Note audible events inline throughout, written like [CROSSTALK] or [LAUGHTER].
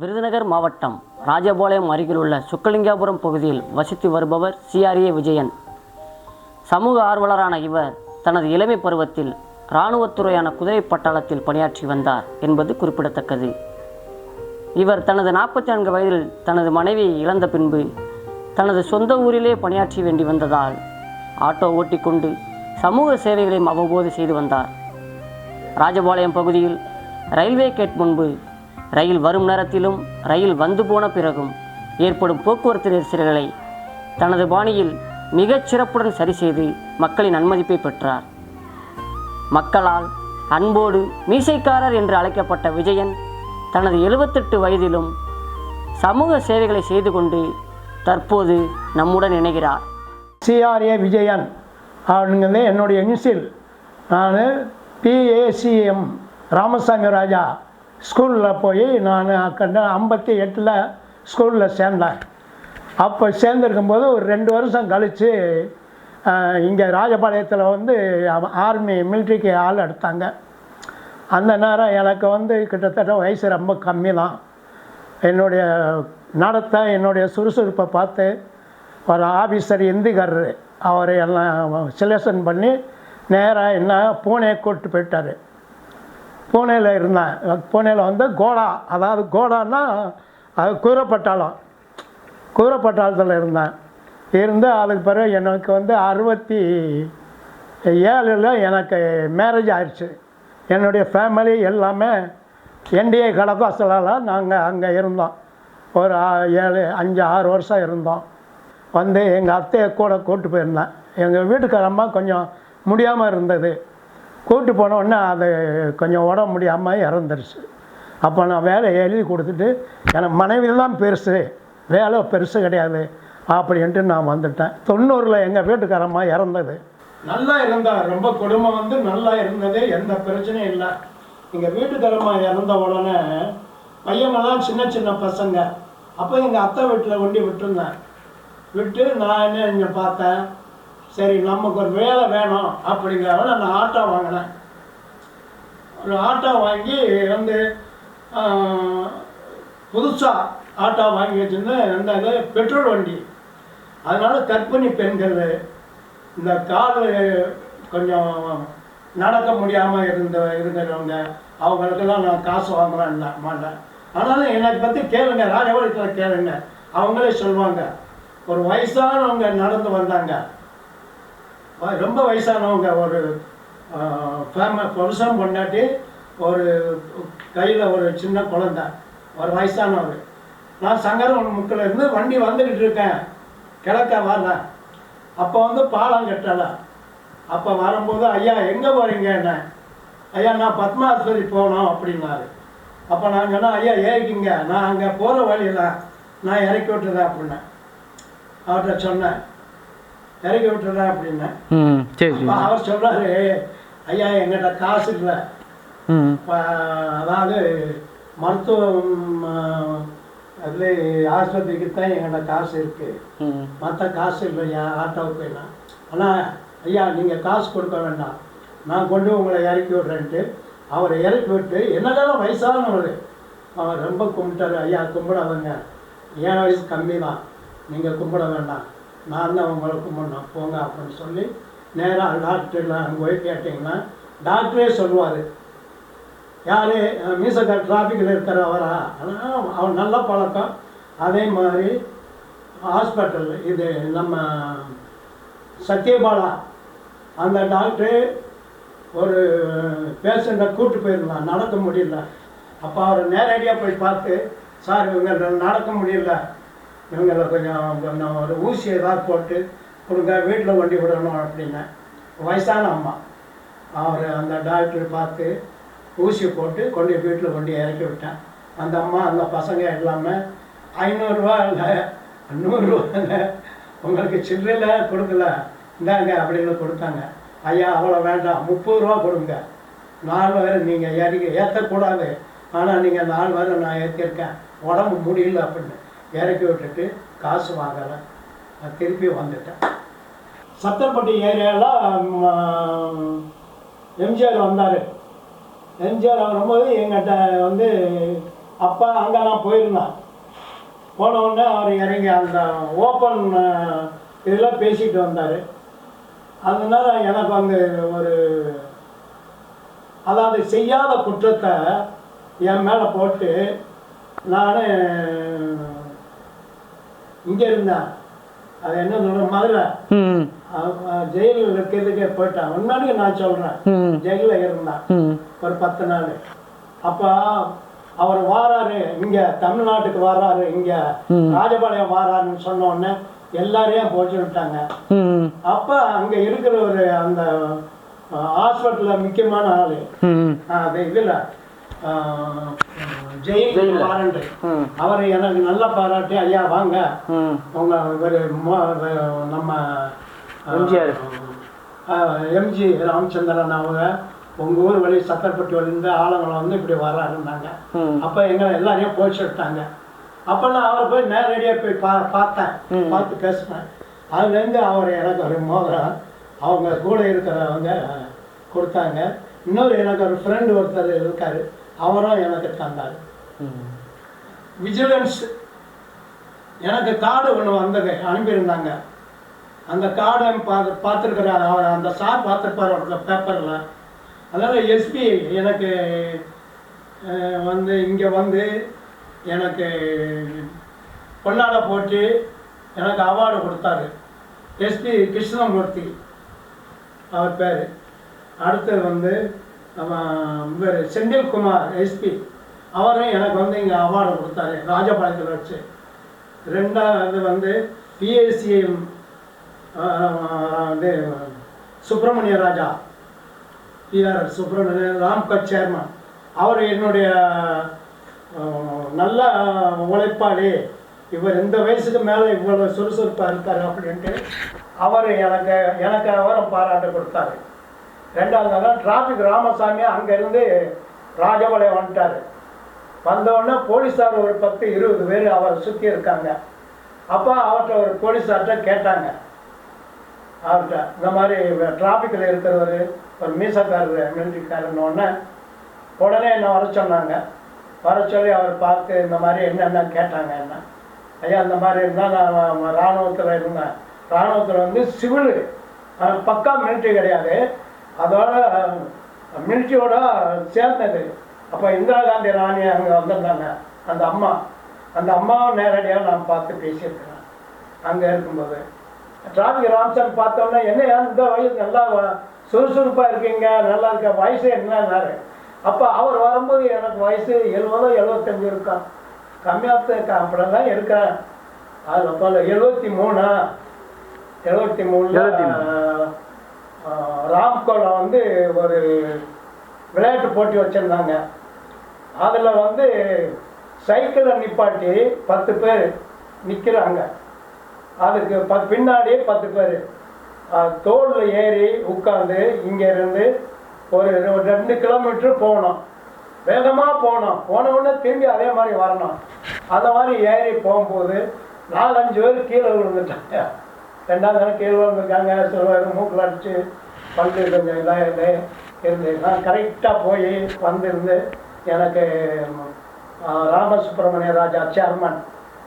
விருதுநகர் மாவட்டம் ராஜபாளையம் அருகிலுள்ள சுக்கலிங்காபுரம் பகுதியில் வசித்து வருபவர் சிஆர்ஏ விஜயன். சமூக ஆர்வலரான இவர் தனது இளமை பருவத்தில் இராணுவத்துறையான குதிரை பட்டாளத்தில் பணியாற்றி வந்தார் என்பது குறிப்பிடத்தக்கது. இவர் தனது நாற்பத்தி நான்கு வயதில் தனது மனைவியை இழந்த பின்பு தனது சொந்த ஊரிலே பணியாற்றி வேண்டி வந்ததால் ஆட்டோ ஓட்டிக்கொண்டு சமூக சேவைகளையும் அவ்வப்போது செய்து வந்தார். ராஜபாளையம் பகுதியில் ரயில்வே கேட் முன்பு ரயில் வரும் நேரத்திலும் ரயில் வந்து போன பிறகும் ஏற்படும் போக்குவரத்து நெரிசல்களை தனது பாணியில் மிகச் சிறப்புடன் சரி செய்து மக்களின் அனுமதிப்பை பெற்றார். மக்களால் அன்போடு மீசைக்காரர் என்று அழைக்கப்பட்ட விஜயன் தனது எழுபத்தெட்டு வயதிலும் சமூக சேவைகளை செய்து கொண்டு தற்போது நம்முடன் இணைகிறார். சிஆர்ஏ விஜயன் அவனுங்க என்னுடைய இனிஷியல் நான் பிஏசிஎம் ராமசாமி ராஜா. ஸ்கூலில் போய் நான் கண்ட ஐம்பத்தி எட்டில் ஸ்கூலில் சேர்ந்தேன். அப்போ சேர்ந்துருக்கும்போது ஒரு ரெண்டு வருஷம் கழித்து இங்கே ராஜபாளையத்தில் வந்து ஆர்மி மிலிட்ரிக்கு ஆள் எடுத்தாங்க. அந்த நேரம் எனக்கு வந்து கிட்டத்தட்ட வயசு ரொம்ப கம்மி தான் என்னுடைய நடத்தை என்னுடைய சுறுசுறுப்பை பார்த்து ஒரு ஆஃபீஸர் இந்திக்காரரு அவரை எல்லாம் செலெக்ஷன் பண்ணி நேராக என்ன பூனே கூப்பிட்டு போயிட்டார். பூனேயில் இருந்தேன். பூனேயில் வந்து கோடா. அதாவது கோடான்னா அது குதிரைப்பட்டாளம் குதிரைப்பட்டாளத்தில் இருந்தேன். இருந்து அதுக்கு பிறகு எனக்கு வந்து அறுபத்தி ஏழில் எனக்கு மேரேஜ் ஆயிடுச்சு. என்னுடைய ஃபேமிலி எல்லாமே என்டிஏ கடப்பாசலால் நாங்கள் அங்கே இருந்தோம். ஒரு ஆ- ஏழு அஞ்சு ஆறு வருஷம் இருந்தோம். வந்து எங்கள் அத்தையை கூட கூப்பிட்டு போயிருந்தேன். எங்கள் வீட்டுக்காரம்மா கொஞ்சம் முடியாமல் இருந்தது. கூப்பிட்டு போன உடனே அது கொஞ்சம் உடம்பு முடியாமல் இறந்துருச்சு. அப்போ நான் வேலையை எழுதி கொடுத்துட்டு எனக்கு மனைவி தான் பெருசு வேலை பெருசு கிடையாது அப்படின்ட்டு நான் வந்துட்டேன். தொண்ணூறில் எங்கள் வீட்டுக்காரம்மா இறந்தது. நல்லா இருந்தா ரொம்ப குடும்பம் வந்து நல்லா இருந்தது எந்த பிரச்சனையும் இல்லை. எங்கள் வீட்டுக்காரம்மா இறந்த உடனே பையங்கள்லாம் சின்ன சின்ன பசங்க. அப்போ எங்கள் அத்தை வீட்டில் ஒண்டி விட்டுருந்தேன். விட்டு நான் என்ன இங்கே பார்த்தேன்? சரி நமக்கு ஒரு வேலை வேணும் அப்படிங்கிறவங்க நான் ஆட்டோ வாங்கினேன். ஒரு ஆட்டோ வாங்கி வந்து புதுசாக ஆட்டோ வாங்கி வச்சுருந்தேன். ரெண்டாவது பெட்ரோல் வண்டி. அதனால் கர்ப்பிணி பெண்கள் இந்த கால் கொஞ்சம் நடக்க முடியாமல் இருந்த இருக்கிறவங்க அவங்களுக்கெல்லாம் நான் காசு வாங்குறேன் மாட்டேன். ஆனாலும் என்னை பற்றி கேளுங்க ராஜபாளையத்தில் கேளுங்க. அவங்களே சொல்லுவாங்க ஒரு வயசானவங்க நடந்து வந்தாங்க. ரொம்ப வயசானவங்க ஒரு ஃபேம புருஷன் பொண்டாட்டி ஒரு கையில் ஒரு சின்ன குழந்த ஒரு வயசானவர். நான் சங்கரவன் முக்கில் இருந்து வண்டி வந்துக்கிட்டு இருக்கேன். கிழக்க வரல. அப்போ வந்து பாலம் கட்டலை. அப்போ வரும்போது ஐயா எங்கே போகிறீங்க என்ன? ஐயா நான் பத்மாஸ்வரி போகணும் அப்படின்னாரு. அப்போ நான் சொன்னால் ஐயா ஏறிக்கிங்க. நான் அங்கே போகிற வழியில் நான் இறக்கி விட்டுறேன் அப்படின்னேன். அவர்கிட்ட சொன்னேன் இறக்கி விட்டுறேன் அப்படின்னேன் ம் சரி அப்ப அவர் சொல்றாரு ஐயா எங்கிட்ட காசு இல்லை. அதாவது மருத்துவம் அது ஆஸ்பத்திரிக்கு தான் எங்கிட்ட காசு இருக்குது ம். மற்ற காசு இல்லையா ஆட்டோவுக்கு ஆனால் ஐயா நீங்கள் காசு கொடுக்க வேண்டாம். நான் கொண்டு உங்களை இறக்கி விட்றேன்ட்டு. அவரை இறக்கி விட்டு என்னதான் வயசானவர் அவர். ரொம்ப கும்பிட்டாரு ஐயா கும்பிடாதங்க. என் வயசு கம்மி தான் நீங்கள் கும்பிட வேண்டாம். நான் தான் உங்களை கும்பிடணும் போங்க அப்படின்னு சொல்லி நேராக டாக்டர்லாம் அங்கே போய் கேட்டிங்கன்னா டாக்டரே சொல்லுவார். யார்? மீசக்கார் டிராஃபிக்கில் இருக்கிறவரா? ஆனால் அவன் நல்ல பழக்கம். அதே மாதிரி ஹாஸ்பிட்டல் இது நம்ம சத்யபாலா அந்த டாக்டரு ஒரு பேஷண்ட்டை கூட்டு போயிருந்தான். நடக்க முடியல. அப்போ அவர் நேரடியாக போய் பார்த்து சார் இவங்க நடக்க முடியல. இவங்களை கொஞ்சம் கொஞ்சம் ஒரு ஊசி ஏதாவது போட்டு கொடுங்க வீட்டில் வண்டி விடணும் அப்படின்னேன் வயசான அம்மா. அவர் அந்த டாக்டர் பார்த்து ஊசி போட்டு கொண்டு வீட்டில் கொண்டு இறக்கி விட்டேன். அந்த அம்மா அந்த பசங்க எல்லாமே ஐநூறுரூவா இல்லை நூறுரூவா இல்லை உங்களுக்கு சில்லறையில கொடுக்கல. இந்தாங்க அப்படின்னு கொடுத்தாங்க. ஐயா அவ்வளோ வேண்டாம். முப்பது ரூபா கொடுங்க. நாலு வரை நீங்கள் இறக்கி ஏற்றக்கூடாது ஆனால் நீங்கள் நாலு வரை நான் ஏற்றிருக்கேன் உடம்பு முடியல அப்படின்னு. இறக்கி விட்டுட்டு காசு வாங்கலை. நான் திருப்பி வந்துட்டேன். சத்தம்பட்டி ஏரியாவில் எம்ஜிஆர் வந்தார். எம்ஜிஆர் வரும்போது எங்கிட்ட வந்து அப்பா அங்கே நான் போயிருந்தேன் போன உடனே அவர் இறங்கி அந்த ஓப்பன் இதெல்லாம் பேசிட்டு வந்தார். அதனால எனக்கு வந்து ஒரு அதாவது செய்யாத குற்றத்தை என் மேலே போட்டு நான் இங்கே இருந்தேன் அது என்ன சொல்ற மதுரை? ஜெயிலில் இருக்கிறதுக்கே போயிட்டேன். முன்னாடி நான் சொல்கிறேன் ம். ஜெயிலில் இருந்தேன். ஒரு பத்து நாள். அப்போ அவர் வாராரு இங்க தமிழ்நாட்டுக்கு வராரு இங்க. ராஜபாளையம் வாராருன்னு சொன்ன உடனே எல்லாரையும் போட்டு விட்டாங்க. அப்ப அங்க இருக்கிற ஒரு அந்த ஹாஸ்பிட்டல்ல முக்கியமான ஆளு. இதுல. ஜெயில் வாரண்டு அவர் எனக்கு நல்லா பாராட்டி ஐயா வாங்க. ம். உங்க ஒரு மோ- நம்ம எம்ஜிஆர். எம்ஜி ராமச்சந்திரன் அவங்க உங்க ஊர் வழி சக்கரப்பட்டி வழிந்து ஆளுங்களை வந்து இப்படி வர்றாருன்னாங்க. ம். அப்ப எங்களை எல்லாரையும் போச்சு விட்டாங்க. அப்ப நான் அவரை போய் நேரடியாக போய் பா பார்த்தேன். பார்த்து பேசினேன். அதுலேருந்து அவர் எனக்கு ஒரு மோதிரம் அவங்க கூட இருக்கிறவங்க கொடுத்தாங்க. இன்னொரு எனக்கு ஒரு ஃப்ரெண்டு ஒருத்தர் இருக்காரு. அவரும் எனக்கு தந்தார். விஜிலன்ஸ் எனக்கு கார்டு ஒன்று வந்தது அனுப்பியிருந்தாங்க. அந்த கார்டை பார்த்து பார்த்துருக்குறாரு. அவர் அந்த சார் பார்த்துருப்பார் ஒரு பேப்பரில் அதனால் எஸ்பி எனக்கு வந்து இங்கே வந்து எனக்கு பொன்னாடை போட்டு எனக்கு அவார்டு கொடுத்தாரு. எஸ்பி கிருஷ்ணமூர்த்தி அவர் பேர். அடுத்தது வந்து நம்ம இவர் செந்தில்குமார் எஸ்பி அவரும் எனக்கு வந்து இங்கே அவார்டு கொடுத்தாரு ராஜபாளையத்தில் வச்சு. ரெண்டாவது வந்து பிஎஸ்சிஎம் இது சுப்பிரமணிய ராஜா. பிஆர் சுப்பிரமணிய ராம்கட் சேர்மன் அவர் என்னுடைய நல்ல உழைப்பாளி. இவர் இந்த வயசுக்கு மேலே இவ்வளோ சுறுசுறுப்பாக இருக்கார் அப்படின்ட்டு அவர் எனக்கு எனக்கு அவரும் பாராட்டு கொடுத்தாரு. ரெண்டாவது நாள் டிராஃபிக் ராமசாமி அங்கேருந்து ராஜபாளையம் வந்துட்டார். வந்தவுடனே போலீஸார் ஒரு பத்து இருபது பேர் அவரை சுற்றி இருக்காங்க. அப்போ அவர்கிட்ட ஒரு போலீஸார்கிட்ட கேட்டாங்க. அவர்கிட்ட இந்த மாதிரி டிராஃபிக்கில் இருக்கிறவர் ஒரு மீசக்காரர் மிலிட்ரிக்காரன்னு உடனே உடனே என்ன வர சொன்னாங்க? வர சொல்லி அவர் பார்த்து இந்த மாதிரி என்னென்ன கேட்டாங்க என்ன? ஐயா இந்த மாதிரி இருந்தால் நான் இராணுவத்தில் இருந்தேன் இராணுவத்தில் வந்து சிவில் பக்கா மிலிட்ரி கிடையாது. அதோட மிலிட்ரியோட சேர்ந்தது. அப்போ இந்திரா காந்தி ராணி அங்கே வந்திருந்தாங்க. அந்த அம்மா அந்த அம்மாவை நேரடியாக நான் பார்த்து பேசியிருக்கிறேன். அங்கே இருக்கும்போது. டிராஃபிக் ராம்சன் பார்த்தோன்னே என்ன இந்த வயசு நல்லா வ- இருக்கீங்க நல்லா இருக்க வயசு என்னன்னாரு. அப்போ அவர் வரும்போது எனக்கு வயசு எழுபதோ எழுபத்தஞ்சு இருக்கும். கம்மியாக அப்படிலாம் தான் இருக்கிறேன். அதில் பல எழுபத்தி மூணா? எழுபத்தி மூணு. ராம்கோவில் வந்து ஒரு விளையாட்டு போட்டி வச்சுருந்தாங்க. அதில் வந்து சைக்கிளை நிப்பாட்டி பத்து பேர் நிற்கிறாங்க அதுக்கு ப பின்னாடியே பத்து பேர். தோளில் ஏறி உட்காந்து இங்கேருந்து ஒரு ரெண்டு கிலோமீட்டர் போகணும். வேகமாக போகணும். போன உடனே திரும்பி அதே மாதிரி வரணும். அந்த மாதிரி ஏறி போகும்போது நாலஞ்சு பேர் கீழே விழுந்துட்டாங்க. ரெண்டாவது நாள் கீழே விழுந்துருக்காங்க சில பேர் மூக்கில் அடிச்சு பல்லு கொஞ்சம் இதாக இருந்து இருந்து நான் கரெக்டாக போய் வந்திருந்து எனக்கு ராமசுப்ரமணிய ராஜா சேர்மன்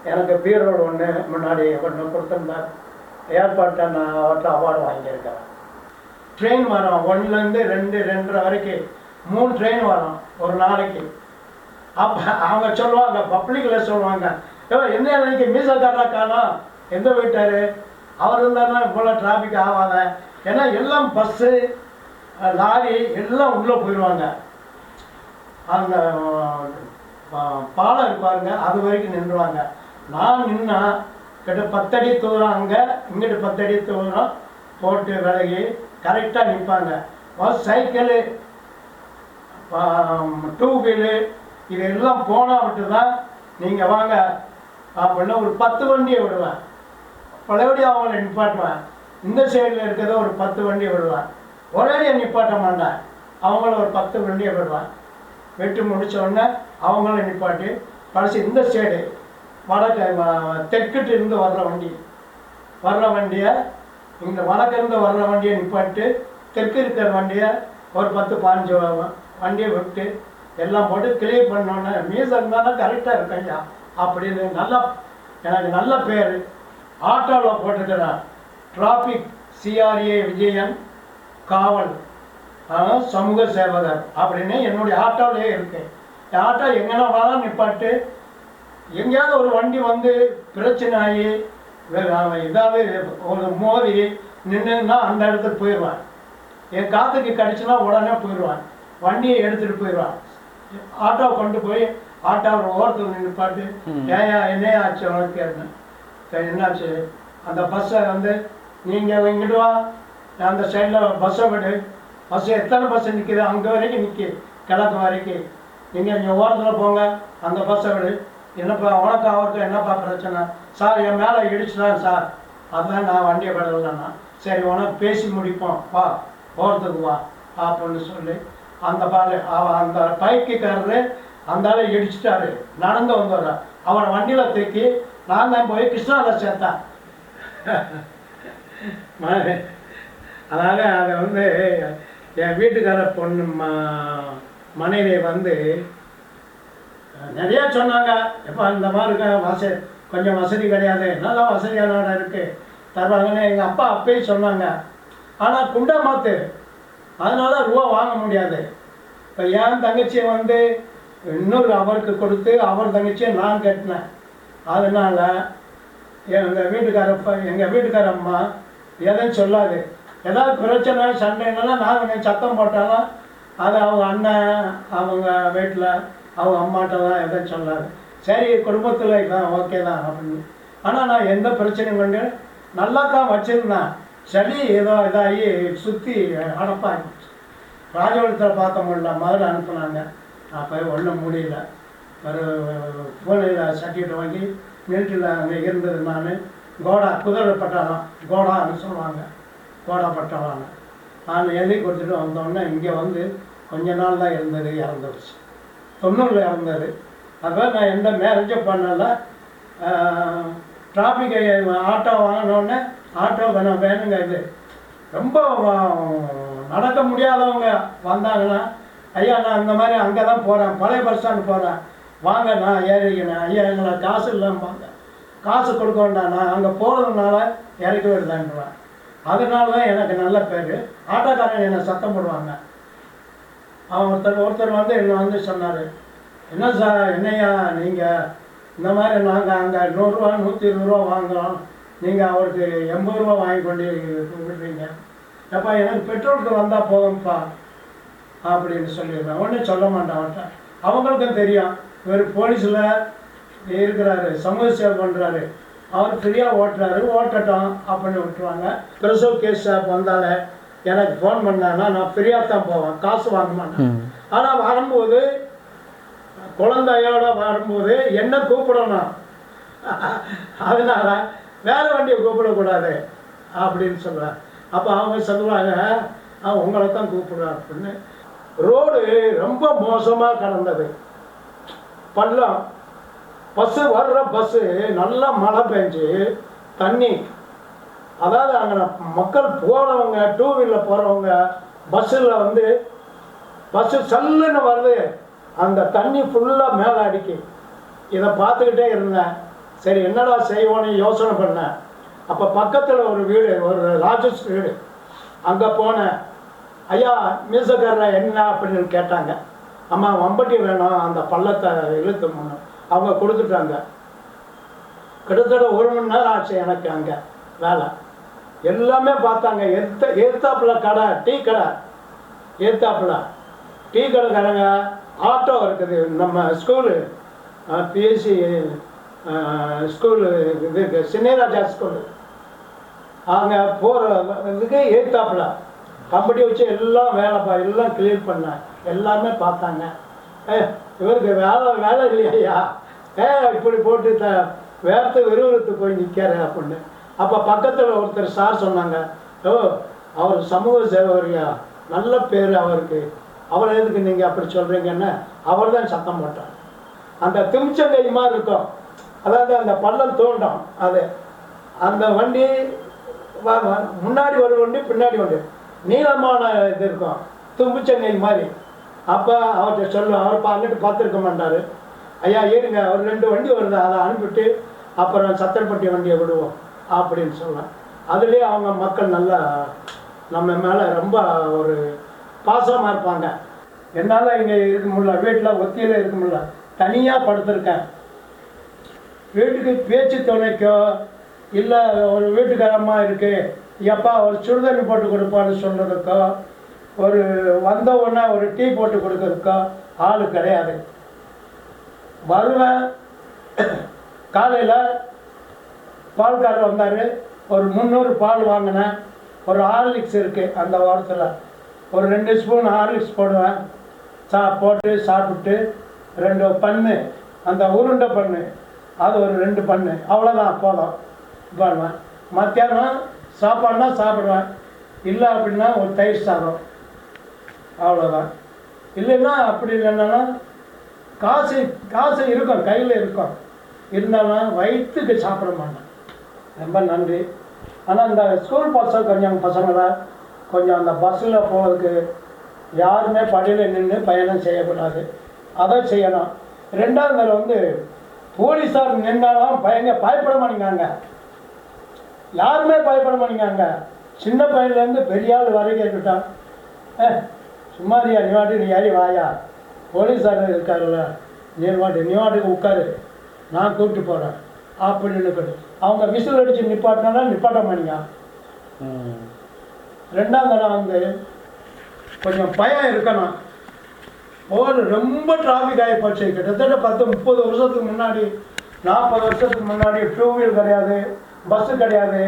எனக்கு பீரோடு ஒன்று முன்னாடி ஒன்று கொடுத்துருந்தார். ஏற்பாட்டை நான் அவர்கிட்ட அவார்டு வாங்கியிருக்கிறேன். ட்ரெயின் வரோம். ஒன்றுலேருந்து ரெண்டு ரெண்டரை வரைக்கும் மூணு ட்ரெயின் வரோம் ஒரு நாளைக்கு. அப்போ அவங்க சொல்லுவாங்க பப்ளிக்கில் சொல்லுவாங்க ஏ என்ன இன்னைக்கு மீசக்காரா காணும்? எந்த போயிட்டாரு அவர் இருந்தாருன்னா இவ்வளோ டிராஃபிக் ஆகாத. ஏன்னா எல்லாம் பஸ்ஸு லாரி எல்லாம் உள்ளே போயிடுவாங்க. அந்த பாலம் இருப்பாருங்க அது வரைக்கும் நின்றுவாங்க. நான் நின்னா கிட்ட பத்தடி தூரம் அங்கே இங்கிட்டு பத்தடி தூரம் போட்டு விலகி கரெக்டாக நிற்பாங்க சைக்கிளு டூ வீலு இது எல்லாம் போனால் மட்டும் தான் நீங்கள் வாங்க. அப்படின்னா ஒரு பத்து வண்டியை விடுவேன். பழையபடியும் அவங்கள நிப்பாட்டுவேன் இந்த சைடில் இருக்கிறத ஒரு பத்து வண்டியை விடுவேன் ஒரேடியாக நிப்பாட்ட மாட்டேன் அவங்கள ஒரு பத்து வண்டியை விடுவேன் வெட்டி முடிச்ச உடனே அவங்கள நிப்பாட்டி கடைசி இந்த சைடு வடக்கு வ- தெற்கிட்டு இருந்து வர்ற வண்டி. வர்ற வண்டியை இந்த வடக்கிருந்து வர்ற வண்டியை நிப்பாட்டு தெற்கு இருக்கிற வண்டியை ஒரு பத்து பாஞ்சு வண்டியை விட்டு எல்லாம் போட்டு கிளியர் பண்ணோன்னே மீசை இருந்தாலும் கரெக்டாக இருக்கும் ஐயா அப்படின்னு நல்லா எனக்கு நல்ல பேர். ஆட்டோவில் போட்டுக்கிறேன் டிராஃபிக் சிஆர்ஏ விஜயன் காவல் அஹ், சமூக சேவகர் அப்படின்னு என்னுடைய ஆட்டோவிலே இருக்கு. என் ஆட்டோ எங்கன்னா வேணாலும் நிப்பாட்டு. எங்கேயாவது ஒரு வண்டி வந்து பிரச்சனை ஆகி ஏதாவது ஒரு மோதி நின்றுன்னா அந்த இடத்துக்கு போயிடுவான். என் காத்துக்கு கடிச்சுன்னா உடனே போயிடுவான். வண்டியை எடுத்துகிட்டு போயிடுவான். ஆட்டோ கொண்டு போய் ஆட்டோ ஓரத்தில் நின்று பாட்டு ஏயா என்னையா ஆச்சு உனக்கு கேட்டேன். என்னாச்சு? அந்த பஸ்ஸை வந்து நீங்கள் இங்கிட்டு வா. அந்த சைடில் பஸ்ஸை விடு. பஸ் எத்தனை பஸ் நிற்கிது அங்கே வரைக்கும் நிற்கி கிழக்கு வரைக்கும் நீங்கள் இங்கே ஓரத்தில் போங்க. அந்த பஸ்ஸை விடு. என்னப்பா உனக்கு அவருக்கும் என்னப்பா பிரச்சனை? சார் என் மேலே இடிச்சுதான் சார். அதான் நான் வண்டியை விடலன்னா சரி உனக்கு பேசி முடிப்போம். வா போகிறதுக்கு வா அப்படின்னு சொல்லி அந்த பால் அவன் அந்த பைக்குக்காரரு அந்த இடிச்சிட்டாரு. நடந்து வந்தவர். அவனை வண்டியில் தூக்கி நான் தான் போய் கிருஷ்ணாவில் சேர்த்தான் [LAUGHS] ம- அதை வந்து என் வீட்டுக்கார பொண்ணு ம மனைவி வந்து நிறையா சொன்னாங்க. எப்போ இந்த மாதிரி இருக்க வசதி கொஞ்சம் வசதி கிடையாது. நல்லா வசதியான இடம் இருக்குது தருவாங்கன்னு எங்கள் அப்பா அப்பயே சொன்னாங்க. ஆனால் குண்டா மாத்து. அதனால ரூபா வாங்க முடியாது. இப்போ என் தங்கச்சியை வந்து இன்னொரு அவருக்கு கொடுத்து அவர் தங்கச்சியை நான் கட்டினேன். அதனால் எங்கள் வீட்டுக்கார எங்கள் வீட்டுக்கார அம்மா எதையும் சொல்லாது. ஏதாவது பிரச்சனை சண்டைனாலும் நான் கொஞ்சம் சத்தம் போட்டாலும் அது அவங்க அண்ணன் அவங்க வீட்டில் அவங்க அம்மாட்ட தான் எதுவும் சொல்லாது. சரி குடும்பத்தில் இதான் ஓகே தான் அப்படின்னு. ஆனால் நான் எந்த பிரச்சனையும் கொண்டு நல்லா தான் வச்சுருந்தேன். சளி ஏதோ இதாகி சுற்றி அடப்பாகி ராஜவளத்தில் பார்க்க முடியல மதுரை அனுப்புனாங்க. நான் போய் ஒன்றும் முடியல. ஒரு பூனையில் சர்டிஃபிகேட் வாங்கி மிலிட்ரியில் அங்கே இருந்தது நான் கோடா குதிரை பட்டாளம் கோடான்னு சொல்லுவாங்க. கோடா பட்டாளம். நான் எழுதி கொடுத்துட்டு வந்தோடனே இங்கே வந்து கொஞ்ச நாள் தான் இருந்தது இறந்துருச்சு. தொண்ணூறில் இறந்தது. அப்போ நான் எந்த மேரேஜும் பண்ணல. டிராஃபிக் ஆட்டோ வாங்கினோடனே ஆட்டோ வேணும் வேணுங்க இது. ரொம்ப நடக்க முடியாதவங்க வந்தாங்கன்னா ஐயா நான் இந்த மாதிரி அங்கே தான் போகிறேன் பழைய பஸ் ஸ்டாண்ட் போகிறேன் வாங்கண்ணா ஏறிங்கண்ணா ஐயா எங்களை காசு இல்லாமல் காசு கொடுக்க வேண்டாண்ணா அங்கே போகிறதுனால இறக்கி விடுதான்றேன் அதனால தான் எனக்கு நல்ல பேர். ஆட்டோக்காரங்க என்னை சத்தம் போடுவாங்க. அவன் ஒருத்தர் ஒருத்தர் வந்து என்னை வந்து சொன்னார் என்ன சார் என்னையா நீங்கள் இந்த மாதிரி நாங்கள் அங்கே நூறுரூவா நூற்றி இருபது ரூபா வாங்குகிறோம் நீங்கள் அவருக்கு எண்பது ரூபா வாங்கி கொண்டு விடுறீங்க. அப்பா எனக்கு பெட்ரோலுக்கு வந்தால் போதும்ப்பா. அப்படின்னு சொல்லிடுறேன் ஒன்றும் சொல்ல மாட்டேன் அவன்கிட்ட. அவங்களுக்கும் தெரியும். இவர் போலீஸில் இருக்கிறாரு சமூக சேவை பண்ணுறாரு அவர் ஃப்ரீயாக ஓட்டுறாரு. ஓட்டட்டும் அப்படின்னு விட்டுருவாங்க. பிரசவ் கேஸ் வந்தாலே எனக்கு ஃபோன் பண்ணாங்கன்னா நான் ஃப்ரீயாக தான் போவேன். காசு வாங்க மாட்டேன். ஆனால் வரும்போது குழந்தையோட வரும்போது என்ன கூப்பிடணும்? அதனால வேற வண்டியை கூப்பிடக்கூடாது அப்படின்னு சொல்லுவேன் அப்போ அவங்க சொல்லுவாங்க "ஆ, உங்களை தான் கூப்பிடுறேன் அப்படின்னு. ரோடு ரொம்ப மோசமாக கிடந்தது. பள்ளம். பஸ்ஸு வர்ற பஸ்ஸு நல்லா மழை பெஞ்சு தண்ணி. அதாவது அங்கே மக்கள் போகிறவங்க டூ வீலர் போகிறவங்க பஸ்ஸில் வந்து பஸ்ஸு சல்லுன்னு வருது. அந்த தண்ணி ஃபுல்லாக மேலே அடிக்கி. இதை பார்த்துக்கிட்டே இருந்தேன். சரி என்னடா செய்வோன்னு யோசனை பண்ணேன். அப்போ பக்கத்தில் ஒரு வீடு ஒரு ராஜஸ் வீடு. அங்கே போனேன். ஐயா மீசக்காரர் என்ன அப்படின்னு கேட்டாங்க. அம்மா வம்பட்டி வேணும் அந்த பள்ளத்தை இழுத்து அவங்க கொடுத்துட்டாங்க. கிட்டத்தட்ட ஒரு மணி நேரம் ஆச்சு எனக்கு அங்கே வேலை. எல்லாமே பார்த்தாங்க. எத்த எதிர்த்தாப்புல கடை டீ கடை. எதிர்த்தாப்புல டீ கடைக்காரங்க ஆட்டோ இருக்குது. நம்ம ஸ்கூலு பிஎஸ்சி ஸ்கூலு இது இருக்குது சின்னராஜா ஸ்கூலு. அங்கே போகிற இதுக்கு எதிர்த்தாப்புல கம்பெனி வச்சு எல்லாம் வேலைப்பா எல்லாம் கிளியர் பண்ணேன். எல்லாமே பார்த்தாங்க. ஏ இவருக்கு வேலை வேலை இல்லையா? ஏ இப்படி போட்டு த வேர்த்து விறுவிறுத்து போய் நிற்காரு அப்படின்னு அப்போ பக்கத்தில் ஒருத்தர் சார் சொன்னாங்க ஓ அவர் சமூக சேவகரியா? நல்ல பேர் அவருக்கு. அவரை எதுக்கு நீங்கள் அப்படி சொல்கிறீங்கன்னு அவர் தான் சத்தம் போட்டார். அந்த திமிச்சங்கை மாதிரி இருக்கும். அதாவது அந்த பள்ளம் தோண்டும் அது. அந்த வண்டி முன்னாடி ஒரு வண்டி பின்னாடி வண்டி. நீளமான இது இருக்கும். தும்புச்சங்கை மாதிரி. அப்போ அவர்கிட்ட சொல்ல அவர் இப்போ அங்கிட்டு பார்த்துருக்க மாட்டார். ஐயா ஏறுங்க. ஒரு ரெண்டு வண்டி வருது. அதை அனுப்பிட்டு அப்புறம் சத்திரப்பட்டி வண்டியை விடுவோம் அப்படின்னு சொல்லலாம் அதுலேயே அவங்க மக்கள் நல்லா நம்ம மேலே ரொம்ப ஒரு பாசமாக இருப்பாங்க. என்னால் இங்கே இருக்க முடியல. வீட்டில் ஒத்தியில் இருக்க முடியல. தனியாக படுத்திருக்கேன். வீட்டுக்கு பேச்சு துணைக்கோ இல்லை ஒரு வீட்டுக்காரம்மா இருக்குது எப்பா ஒரு சுடுதண்ணி போட்டு கொடுப்பான்னு சொல்கிறதுக்கோ ஒரு வந்த உடனே ஒரு டீ போட்டு கொடுக்கறதுக்கோ? ஆள் கிடையாது. வருவேன் காலையில் பால்காரர் வந்தார். ஒரு முந்நூறு பால் வாங்கினேன். ஒரு ஹார்லிக்ஸ் இருக்குது அந்த வாரத்தில். ஒரு ரெண்டு ஸ்பூன் ஹார்லிக்ஸ் போடுவேன். சா போட்டு சாப்பிட்டு ரெண்டு பண்ணு. அந்த உருண்டை பண்ணு. அது ஒரு ரெண்டு பண்ணு. அவ்வளோதான் போதும். பண்ணுவேன். மத்தியானம் சாப்பாடுனா சாப்பிடுவேன். இல்லை அப்படின்னா ஒரு தயிர் சாதம். அவ்வளோதான் இல்லைன்னா அப்படி இல்லைன்னா காசு காசு இருக்கும் கையில் இருக்கும். இருந்தாலும் வயிற்றுக்கு சாப்பிட மாட்டேன். ரொம்ப நன்றி. ஆனால் இந்த ஸ்கூல் பசங்க கொஞ்சம் பசங்களை கொஞ்சம் அந்த பஸ்ஸில் போகிறதுக்கு யாருமே படியில் நின்று பயணம் செய்யக்கூடாது. அதை செய்யணும். ரெண்டாவது நாள் வந்து போலீஸார் நின்றாலும் பயங்க பயப்பட மாட்டேங்காங்க யாருமே பயப்பட மாட்டேங்காங்க சின்ன பையன்லேருந்து பெரிய ஆள் வரைக்கும் இருக்கட்டும். சும்மாரியா நீ வாட்டி நீ ஏறி வாயா. போலீஸார் இருக்காருல்ல. நீ வாட்டி நீ வாட்டுக்கு உட்காரு. நான் கூப்பிட்டு போகிறேன் அப்படின்னு அவங்க விசில் அடித்து நிப்பாட்டினா நிப்பாட்ட மாட்டீங்க? ரெண்டாம் தடவை வந்து கொஞ்சம் பயம் இருக்கணும். ஒரு ரொம்ப டிராஃபிக் ஆகி போச்சு. கிட்டத்தட்ட பத்து முப்பது வருஷத்துக்கு முன்னாடி நாற்பது வருஷத்துக்கு முன்னாடி டூ வீல் கிடையாது பஸ்ஸு கிடையாது.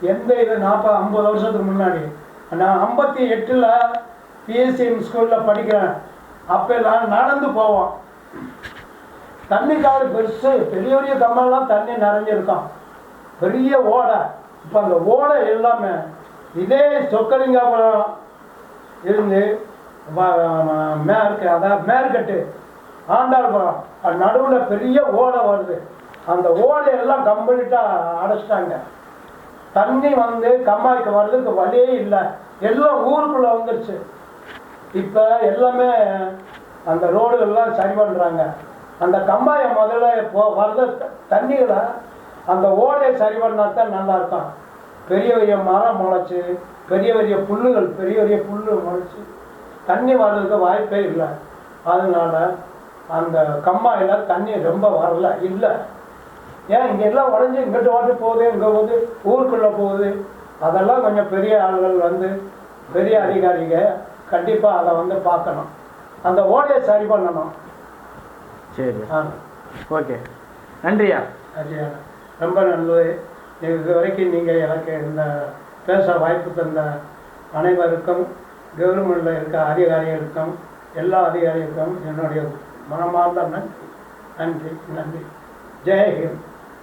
எந்த இது நாற்பது ஐம்பது வருஷத்துக்கு முன்னாடி? நான் ஐம்பத்தி எட்டில் பிஎஸ்சிஎம் ஸ்கூலில் படிக்கிறேன். அப்போ நான் நடந்து போவோம். தண்ணி காடு பெருசு பெரிய பெரிய கம்பெல்லாம் தண்ணி நிறைஞ்சிருக்கும். பெரிய ஓடை. இப்போ அந்த ஓடை எல்லாமே இதே சொக்கலிங்காபுரம் இருந்து வ- மேற்கு அதாவது மேற்கட்டு ஆண்டாள்புரம் நடுவில் பெரிய ஓடை வருது. அந்த ஓடையெல்லாம் கம்ப்ளீட்டாக அடைச்சிட்டாங்க. தண்ணி வந்து கம்மாய்க்கு வர்றதுக்கு வழியே இல்லை. எல்லாம் ஊருக்குள்ளே வந்துருச்சு. இப்போ எல்லாமே அந்த ரோடுகள்லாம் சரி பண்ணுறாங்க அந்த கம்பாயை முதல்ல போ வர்ற த- தண்ணிகளை அந்த ஓடையை சரி பண்ணால் தான் நல்லாயிருக்கும். பெரிய பெரிய மரம் முளைச்சி பெரிய பெரிய புல்லுகள் பெரிய பெரிய புல்லு முளைச்சி தண்ணி வர்றதுக்கு வாய்ப்பே இல்லை. அதனால அந்த கம்மாயில் தண்ணி ரொம்ப வரல இல்லை. ஏன் இங்கே எல்லாம் உடஞ்சி இங்கிட்டு வாட்டு போகுது இங்கே போகுது ஊருக்குள்ளே போகுது. அதெல்லாம் கொஞ்சம் பெரிய ஆளுகள் வந்து பெரிய அதிகாரிகள் கண்டிப்பாக அதை வந்து பார்க்கணும். அந்த ஓடையை சரி பண்ணணும். சரி. ஆ. ஓகே. நன்றியா சரியா ரொம்ப நல்லது இது வரைக்கும் நீங்கள் எனக்கு இந்த பேச வாய்ப்பு தந்த அனைவருக்கும் கவர்மெண்டில் இருக்க அதிகாரிகளுக்கும் எல்லா அதிகாரிகளுக்கும் என்னுடைய மனமார்ந்த நன்றி. நன்றி. நன்றி. ஜெயஹிந்த்